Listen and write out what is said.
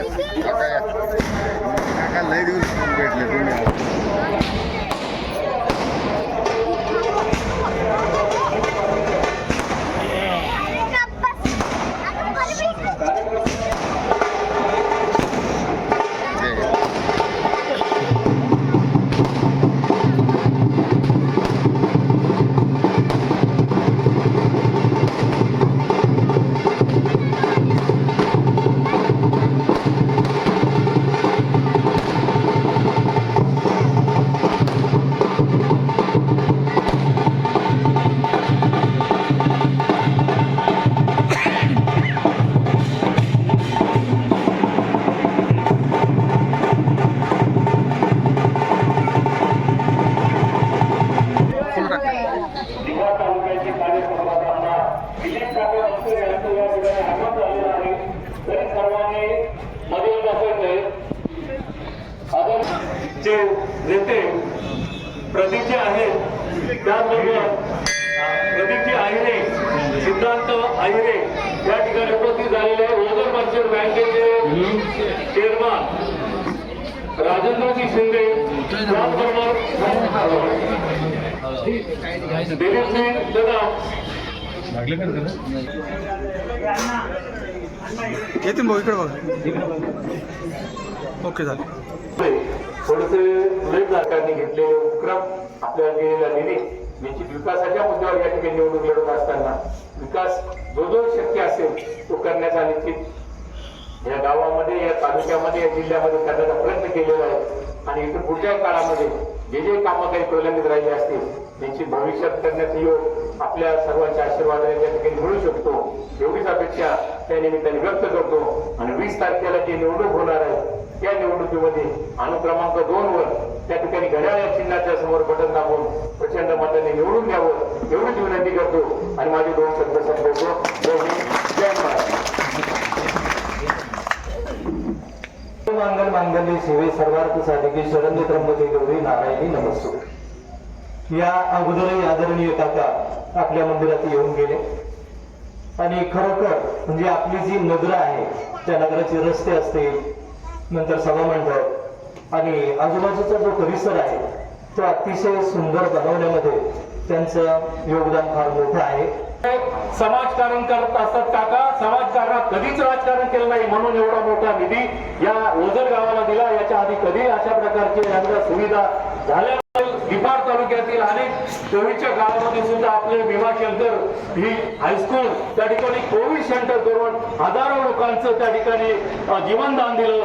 Okay. तरी सर्वांनी मध्ये आपण जे नेते प्रदीपजी आहेत त्याचबरोबर प्रदीपजी आहिरे सिद्धांत आहिरे या ठिकाणी उपस्थित झालेले ओझर मर्चंट बँकेचे चेअरमन राजेंद्रजी शिंदे त्याचबरोबर दिलीप सिंग कदम येतील भाऊ इकडे बघा. ओके झालं. थोडेसे लेट सरकारने घेतलेले उपक्रम. आपल्याला दिलेला निधी निश्चित विकासाच्या मुद्द्यावर या ठिकाणी निवडणूक लढत असताना विकास जो जो शक्य असेल तो करण्याचा निश्चित. या गावामध्ये या तालुक्यामध्ये या जिल्ह्यामध्ये करण्याचा प्रयत्न केलेला आहे. आणि इथे पुढच्या काळामध्ये जे जे कामं काही प्रलंबित राहिले असतील त्यांची भविष्यात करण्याचा योग आपल्या सर्वांच्या आशीर्वादाने त्या ठिकाणी मिळू शकतो एवढीच अपेक्षा त्या निमित्ताने व्यक्त करतो. आणि वीस तारखेला जी निवडणूक होणार आहे त्या निवडणुकीमध्ये अनुक्रमांक दोन वर त्या ठिकाणी घड्याळ्या चिन्हाच्या समोर बटन दाबून प्रचंड मताने निवडून द्यावं एवढीच विनंती करतो. आणि माझे दोन शब्द संपवतो. मंगल मांगल्य सेवे सर्वार्थ साधिके शरण्य त्र्यंबके गौरी नारायणी नमस्ते. या अगोदरही आदरणीय काका आपल्या मंदिरात येऊन गेले. आणि खरोखर म्हणजे आपली जी नगर आहे त्या नगराचे रस्ते असतील नंतर सभामंडप आणि आजूबाजूचा जो परिसर आहे तो अतिशय सुंदर बनवण्यामध्ये त्यांचं योगदान फार मोठं आहे. समाजकारण करत असतात काका. समाजकारणात कधीच राजकारण केलं नाही. म्हणून एवढा मोठा निधी या ओझर गावाला दिला. याच्या आधी कधी अशा प्रकारचे यांच्या सुविधा झाल्या दिपाड तालुक्यातील अनेक चोवीसच्या गावामध्ये सुद्धा आपले विमा शेल्टर ही हायस्कूल त्या ठिकाणी कोविड सेंटर करून हजारो लोकांचं त्या ठिकाणी जीवनदान दिलं.